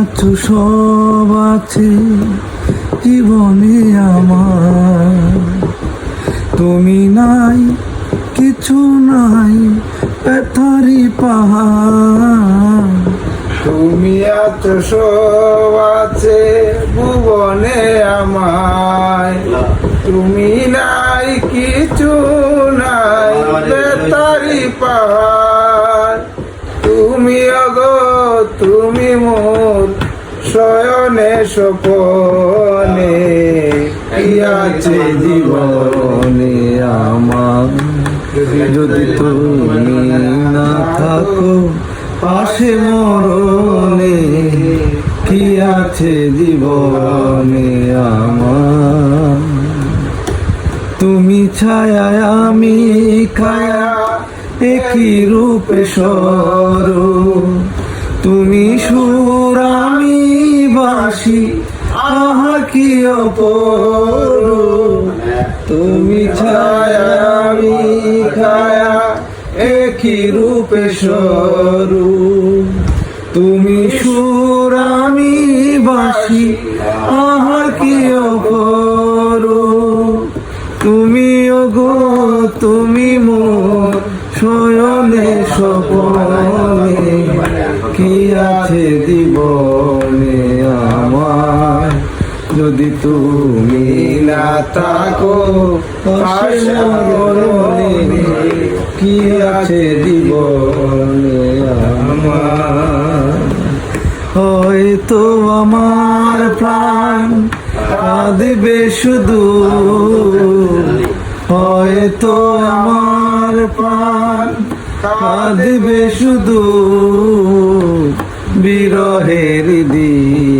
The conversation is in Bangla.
আছো সব আছে জীবনে আমার। তুমি নাই কিছু নাই ব্যথারি পাহাড়। তুমি এত সব আছে ভুবনে আমায়। তুমি নাই কিছু নাই বেতারি পাহাড়। তুমি অগ তুমি মোর শয়নে সপনে আছে জীবনে আমার। যদি তুমি না থাকো, পাশে মরণে, কি আছে জীবনে আমার? তুমি ছায়া আমি কায়া একই রূপে সর। তুমি সুর আমি আহা কি তুমি ছায়া, আমি কায়া একই রূপে সরু তুমি সুর, আমি বাসি আহা কি অপরু তুমি ওগো তুমি মোর শয়নে সপনে কি আছে জীবনে যদি তুমি না থাকো কি আছে আমার? হয়তো আমার প্রাণ কাঁদবে শুধু। হয়তো আমার প্রাণ কাঁদবে শুধু। বিরহের দিন